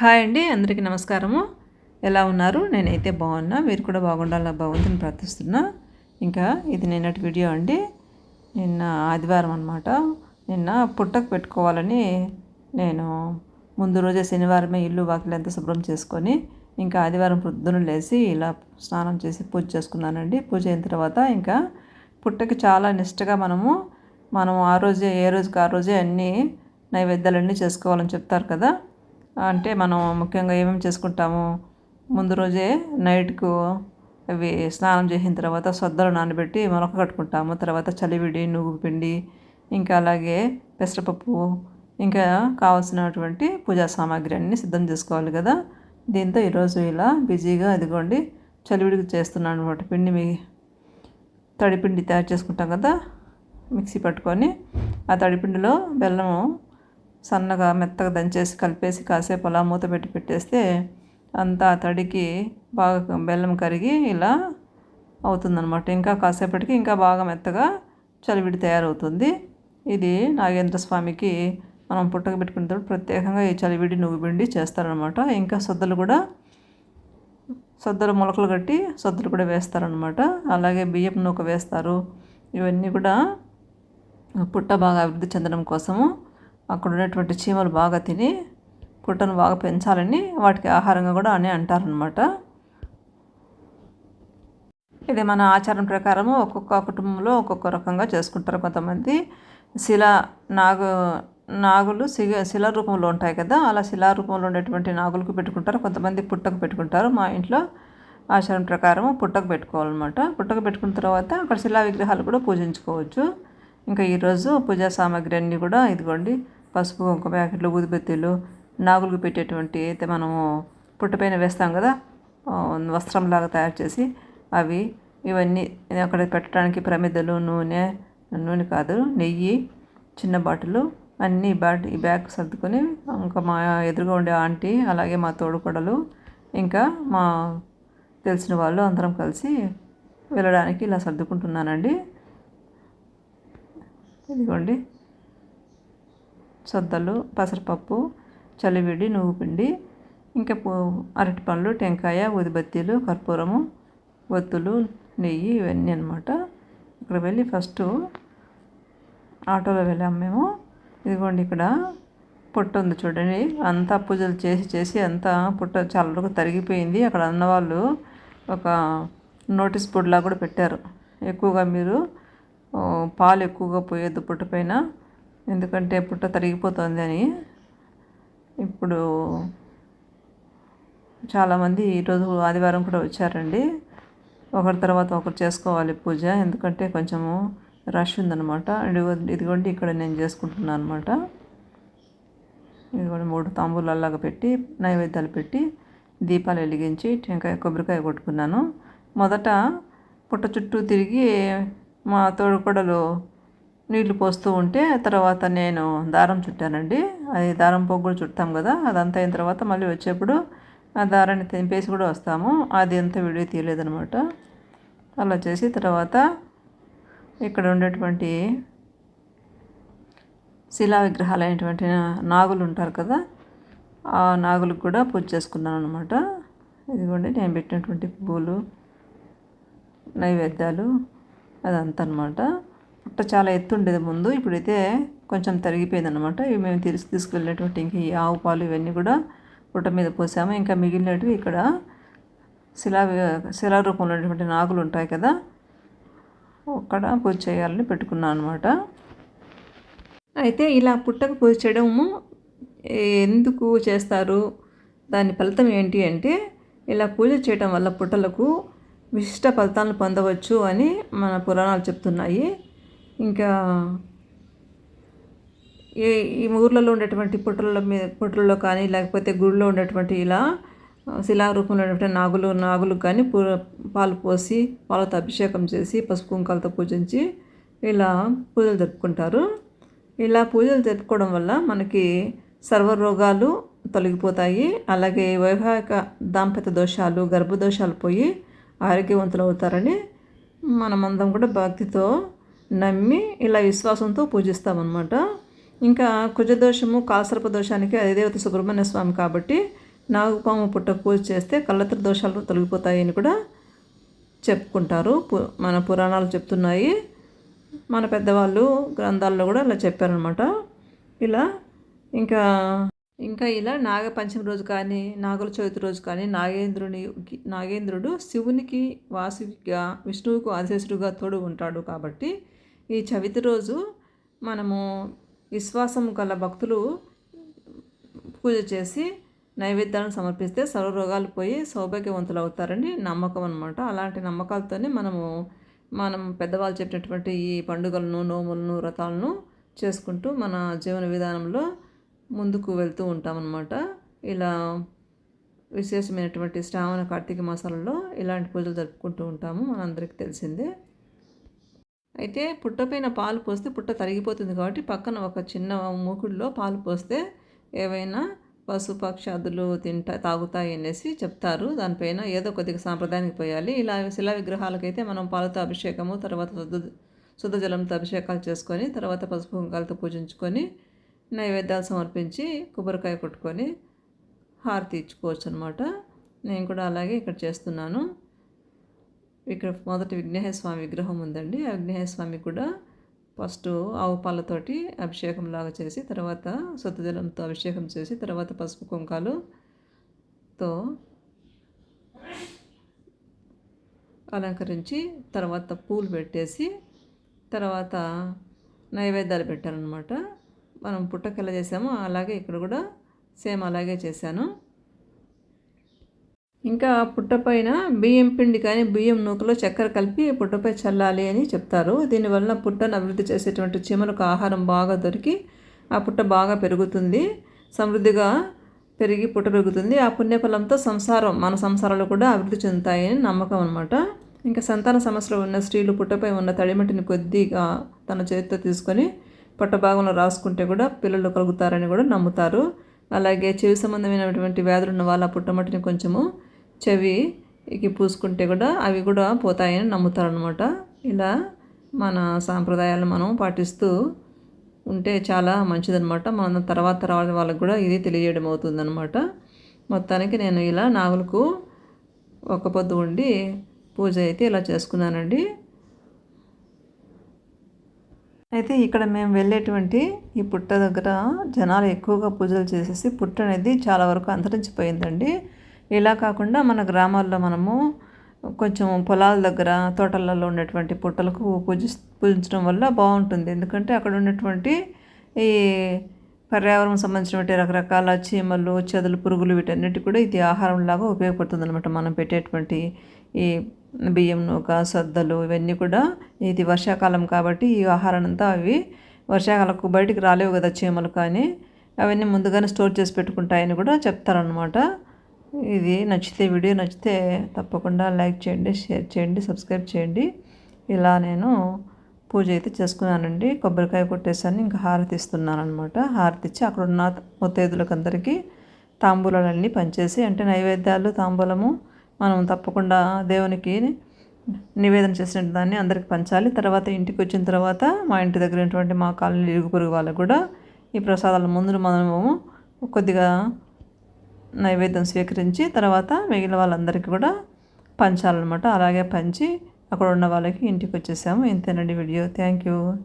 Hi అండి అందరికీ నమస్కారము. ఎలా ఉన్నారు? నేనైతే బాగున్నా. మీరు కూడా బాగుండాలని భగవంతుని ప్రార్థిస్తున్నా. ఇంకా ఇది నిన్నటి వీడియో అండి. నిన్న ఆదివారం అనమాట నిన్న పుట్టకు పెట్టుకోవాలని నేను ముందు రోజే శనివారమే ఇల్లు వాకిలి అంతా శుభ్రం చేసుకొని ఇంకా ఆదివారం పొద్దున లేచి ఇలా స్నానం చేసి పూజ చేసుకున్నానండి. పూజ అయిన తర్వాత ఇంకా పుట్టకి చాలా నిష్టగా మనము మనం ఆ రోజే ఏ రోజుకి ఆ రోజే అన్నీ నైవేద్యాలన్నీ చేసుకోవాలని చెప్తారు కదా. అంటే మనం ముఖ్యంగా ఏమేమి చేసుకుంటాము ముందు రోజే నైట్కు అవి స్నానం చేసిన తర్వాత సొద్దలు నానబెట్టి మొలక కట్టుకుంటాము. తర్వాత చలివిడి నువ్వు పిండి ఇంకా అలాగే పెసరపప్పు ఇంకా కావాల్సినటువంటి పూజా సామాగ్రి అన్నీ సిద్ధం చేసుకోవాలి కదా. దీంతో ఈరోజు ఇలా బిజీగా అదిగోండి చలివిడికి చేస్తున్నాను అనమాట పిండి మీ తడిపిండి తయారు చేసుకుంటాం కదా మిక్సీ పట్టుకొని. ఆ తడిపిండిలో బెల్లము సన్నగా మెత్తగా దంచేసి కలిపేసి కాసేపు అలా మూత పెట్టి పెట్టేస్తే అంతా తడికి బాగా బెల్లం కరిగి ఇలా అవుతుందన్నమాట. ఇంకా కాసేపటికి ఇంకా బాగా మెత్తగా చలివిడి తయారవుతుంది. ఇది నాగేంద్ర స్వామికి మనం పుట్టక పెట్టుకున్నప్పుడు ప్రత్యేకంగా ఈ చలివిడి నువ్వు పిండి చేస్తారనమాట ఇంకా సొద్దలు కూడా సొద్దలు మొలకలు కట్టి సొద్దలు కూడా వేస్తారనమాట అలాగే బియ్యం నూక వేస్తారు. ఇవన్నీ కూడా పుట్ట బాగా అభివృద్ధి చెందడం కోసము అక్కడ ఉన్నటువంటి చీమలు బాగా తిని పుట్టను బాగా పెంచాలని వాటికి ఆహారంగా కూడా అని అంటారనమాట ఇది మన ఆచారం ప్రకారము ఒక్కొక్క కుటుంబంలో ఒక్కొక్క రకంగా చేసుకుంటారు కొంతమంది. శిల నాగు నాగులు శిల శిల రూపంలో ఉంటాయి కదా అలా శిలా రూపంలో ఉండేటువంటి నాగులకు పెట్టుకుంటారు. కొంతమంది పుట్టకు పెట్టుకుంటారు. మా ఇంట్లో ఆచారం ప్రకారం పుట్టకు పెట్టుకోవాలన్నమాట. పుట్టకు పెట్టుకున్న తర్వాత అక్కడ శిలా విగ్రహాలు కూడా పూజించుకోవచ్చు. ఇంకా ఈరోజు పూజా సామాగ్రి అన్నీ కూడా ఇదిగోండి పసుపు కుంకుమ ప్యాకెట్లు ఊదిబత్తీలు నాగులకు పెట్టేటువంటి అయితే మనము పుట్టపైన వేస్తాం కదా వస్త్రంలాగా తయారు చేసి అవి ఇవన్నీ అక్కడ పెట్టడానికి ప్రమిదలు నూనె నూనె కాదు నెయ్యి చిన్న బాటిల్ అన్నీ బ్యాట్ ఈ బ్యాగ్ సర్దుకొని ఇంకా మా ఎదురుగా ఉండే ఆంటీ అలాగే మా తోడుకోడలు ఇంకా మా తెలిసిన వాళ్ళు అందరం కలిసి వెళ్ళడానికి ఇలా సర్దుకుంటున్నానండి. ఇదిగోండి. సద్దలు పెసరపప్పు చలివిడి నువ్వు పిండి ఇంకా అరటి పండ్లు టెంకాయ ఉదిబత్తీలు కర్పూరము ఒత్తులు నెయ్యి ఇవన్నీ అనమాట ఇక్కడ వెళ్ళి ఫస్ట్ ఆటోలో వెళ్ళాము మేము. ఇదిగోండి ఇక్కడ పుట్ట ఉంది చూడండి. అంతా పూజలు చేసి చేసి అంతా పుట్ట చాలా వరకు తరిగిపోయింది. అక్కడ అన్నవాళ్ళు ఒక నోటీస్ బోర్డులా కూడా పెట్టారు. ఎక్కువగా మీరు పాలు ఎక్కువగా పోయేది పుట్ట పైన. ఎందుకంటే పుట్ట తరిగిపోతుంది అని. ఇప్పుడు చాలామంది ఈరోజు ఆదివారం కూడా వచ్చారండి. ఒకరి తర్వాత ఒకరు చేసుకోవాలి పూజ ఎందుకంటే కొంచెము రష్ ఉందన్నమాట. ఇదిగోండి ఇక్కడ నేను చేసుకుంటున్నాను అనమాట ఇదిగోండి మూడు తాంబూలలాగా పెట్టి నైవేద్యాలు పెట్టి దీపాలు వెలిగించి టెంకాయ కొబ్బరికాయ కొట్టుకున్నాను. మొదట పుట్ట చుట్టూ తిరిగి మా తోడుకొడలు నీళ్ళు పోస్తూ ఉంటే తర్వాత నేను దారం చుట్టానండి. అది దారం పోగు కూడా చుట్టాం కదా అదంతా అయిన తర్వాత మళ్ళీ వచ్చేప్పుడు ఆ దారాన్ని తెంపేసి కూడా వస్తాము. అది ఎంత వీడియో తీయలేదనమాట అలా చేసి తర్వాత ఇక్కడ ఉండేటువంటి శిలా విగ్రహాలు అయినటువంటి నాగులు ఉంటారు కదా ఆ నాగులకు కూడా పూజ చేసుకున్నాను అనమాట ఇదిగోండి నేను పెట్టినటువంటి పువ్వులు నైవేద్యాలు అదంతా అనమాట పుట్ట చాలా ఎత్తు ఉండేది ముందు. ఇప్పుడైతే కొంచెం తరిగిపోయింది అనమాట ఇవి మేము తీసి తీసుకెళ్ళినటువంటి ఇంక ఈ ఆవు పాలు ఇవన్నీ కూడా పుట్ట మీద పోసాము. ఇంకా మిగిలినవి ఇక్కడ శిలా శిలా రూపంలో ఉన్నటువంటి నాగులు ఉంటాయి కదా అక్కడ పూజ చేయాలని పెట్టుకున్నాను అనమాట అయితే ఇలా పుట్టకు పూజ చేయడము ఎందుకు చేస్తారు? దాని ఫలితం ఏంటి అంటే ఇలా పూజ చేయడం వల్ల పుట్టలకు విశిష్ట ఫలితాలను పొందవచ్చు అని మన పురాణాలు చెప్తున్నాయి. ఇంకా ఈ ఈ ఊర్లలో ఉండేటువంటి పుట్టల మీద పుట్టలలో కానీ లేకపోతే గుడిలో ఉండేటువంటి ఇలా శిలారూపంలో ఉన్నటువంటి నాగులు నాగులు కానీ పాలు పోసి పాలతో అభిషేకం చేసి పసుపు కుంకాలతో పూజించి ఇలా పూజలు జరుపుకుంటారు. ఇలా పూజలు జరుపుకోవడం వల్ల మనకి సర్వరోగాలు తొలగిపోతాయి. అలాగే వైవాహిక దాంపత్య దోషాలు గర్భదోషాలు పోయి ఆరోగ్యవంతులు అవుతారని మనమందరం కూడా భక్తితో నమ్మి ఇలా విశ్వాసంతో పూజిస్తామన్నమాట. ఇంకా కుజదోషము కాసర్ప దోషానికి అధిదేవత సుబ్రహ్మణ్య స్వామి కాబట్టి నాగపాము పుట్ట పూజ చేస్తే కళ్ళత్ర దోషాలు తొలగిపోతాయని కూడా చెప్పుకుంటారు. మన పురాణాలు చెప్తున్నాయి. మన పెద్దవాళ్ళు గ్రంథాల్లో కూడా ఇలా చెప్పారనమాట ఇలా ఇంకా ఇంకా ఇలా నాగపంచమి రోజు కానీ నాగుల చవితి రోజు కానీ నాగేంద్రుని నాగేంద్రుడు శివునికి వాసుగా విష్ణువుకు ఆదేశుడుగా తోడు ఉంటాడు కాబట్టి ఈ చవితి రోజు మనము విశ్వాసం గల భక్తులు పూజ చేసి నైవేద్యాలను సమర్పిస్తే సర్వ రోగాలు పోయి సౌభాగ్యవంతులు అవుతారని నమ్మకం అనమాట అలాంటి నమ్మకాలతోనే మనము మనం పెద్దవాళ్ళు చెప్పినటువంటి ఈ పండుగలను నోములను వ్రతాలను చేసుకుంటూ మన జీవన విధానంలో ముందుకు వెళ్తూ ఉంటామన్నమాట. ఇలా విశేషమైనటువంటి శ్రావణ కార్తీక మాసాలలో ఇలాంటి పూజలు జరుపుకుంటూ ఉంటాము. మనందరికీ తెలిసిందే. అయితే పుట్టపైన పాలు పోస్తే పుట్ట తరిగిపోతుంది కాబట్టి పక్కన ఒక చిన్న మూకుడులో పాలు పోస్తే ఏవైనా పశుపక్షాదులు తింటా తాగుతాయి అనేసి చెప్తారు. దానిపైన ఏదో కొద్దిగా సాంప్రదాయానికి పోయాలి. ఇలా శిలా విగ్రహాలకైతే మనం పాలతో అభిషేకము తర్వాత శుద్ధ శుద్ధ జలంతో అభిషేకాలు చేసుకొని తర్వాత పసుపు కుంకాలతో పూజించుకొని నైవేద్యాలు సమర్పించి కొబ్బరికాయ కొట్టుకొని హారతి ఇచ్చుకోవచ్చు అనమాట నేను కూడా అలాగే ఇక్కడ చేస్తున్నాను. ఇక్కడ మొదటి విఘ్నేశ్వర స్వామి విగ్రహం ఉందండి. ఆ విఘ్నేశ్వర స్వామి కూడా ఫస్ట్ ఆవు పాలతోటి అభిషేకం లాగా చేసి తర్వాత జలంతో అభిషేకం చేసి తర్వాత పసుపు కుంకాలుతో అలంకరించి తర్వాత పూలు పెట్టేసి తర్వాత నైవేద్యాలు పెట్టారనమాట మనం పుట్టకెళ్ళ చేసామో అలాగే ఇక్కడ కూడా సేమ్ అలాగే చేశాను. ఇంకా పుట్టపైన బియ్యం పిండి కానీ బియ్యం నూకలో చక్కెర కలిపి పుట్టపై చల్లాలి అని చెప్తారు. దీనివల్ల పుట్టను అభివృద్ధి చేసేటువంటి చీమలకు ఆహారం బాగా దొరికి ఆ పుట్ట బాగా పెరుగుతుంది. సమృద్ధిగా పెరిగి పుట్ట పెరుగుతుంది. ఆ పుణ్యఫలంతో సంసారం మన సంసారాలు కూడా అభివృద్ధి చెందుతాయని నమ్మకం అనమాట ఇంకా సంతాన సమస్యలు ఉన్న స్త్రీలు పుట్టపై ఉన్న తడిమట్టిని కొద్దిగా తన చేతితో తీసుకొని పుట్ట భాగంలో రాసుకుంటే కూడా పిల్లలు కలుగుతారని కూడా నమ్ముతారు. అలాగే చెవి సంబంధమైనటువంటి వ్యాధులు ఉన్న వాళ్ళ పుట్టమట్టిని కొంచెము చెవికి పూసుకుంటే కూడా అవి కూడా పోతాయని నమ్ముతారనమాట ఇలా మన సాంప్రదాయాలను మనం పాటిస్తూ ఉంటే చాలా మంచిదనమాట మన తర్వాత తర్వాత వాళ్ళకి కూడా ఇది తెలియజేయడం అవుతుందనమాట మొత్తానికి నేను ఇలా నాగులకు ఒక పొద్దు ఉండి పూజ అయితే ఇలా చేసుకున్నానండి. అయితే ఇక్కడ మేము వెళ్ళేటువంటి ఈ పుట్ట దగ్గర జనాలు ఎక్కువగా పూజలు చేసేసి పుట్ట అనేది చాలా వరకు అంతరించిపోయిందండి. ఇలా కాకుండా మన గ్రామాల్లో మనము కొంచెం పొలాల దగ్గర తోటలలో ఉన్నటువంటి పుట్టలకు పూజి పూజించడం వల్ల బాగుంటుంది. ఎందుకంటే అక్కడ ఉన్నటువంటి ఈ పర్యావరణం సంబంధించినటువంటి రకరకాల చీమలు చెదలు పురుగులు వీటన్నిటి కూడా ఇది ఆహారంలాగా ఉపయోగపడుతుంది అనమాట మనం పెట్టేటువంటి ఈ బియ్యం నూక సద్దలు ఇవన్నీ కూడా ఇది వర్షాకాలం కాబట్టి ఈ ఆహారం అంతా అవి వర్షాకాలకు బయటికి రాలేవు కదా చీమలు కానీ. అవన్నీ ముందుగానే స్టోర్ చేసి పెట్టుకుంటాయని కూడా చెప్తారనమాట ఇది నచ్చితే వీడియో నచ్చితే తప్పకుండా లైక్ చేయండి షేర్ చేయండి సబ్స్క్రైబ్ చేయండి. ఇలా నేను పూజ అయితే చేసుకున్నానండి. కొబ్బరికాయ కొట్టేసాను ఇంకా హారతి ఇస్తున్నాను అనమాట హారతి ఇచ్చి అక్కడ ఉన్న ముత్తైదులకు అందరికీ తాంబూలాలన్నీ పంచేసి అంటే నైవేద్యాలు తాంబూలము మనం తప్పకుండా దేవునికి నివేదన చేసిన దాన్ని అందరికి పంచాలి. తర్వాత ఇంటికి వచ్చిన తర్వాత మా ఇంటి దగ్గర మా కాలనీ ఇరుగు పొరుగు వాళ్ళకు కూడా ఈ ప్రసాదాల ముందు మనము కొద్దిగా నైవేద్యం స్వీకరించి తర్వాత మిగిలిన వాళ్ళందరికీ కూడా పంచాలన్నమాట. అలాగే పంచి అక్కడ ఉన్న వాళ్ళకి ఇంటికి వచ్చేసాము. ఇంతేనండి వీడియో. Thank you.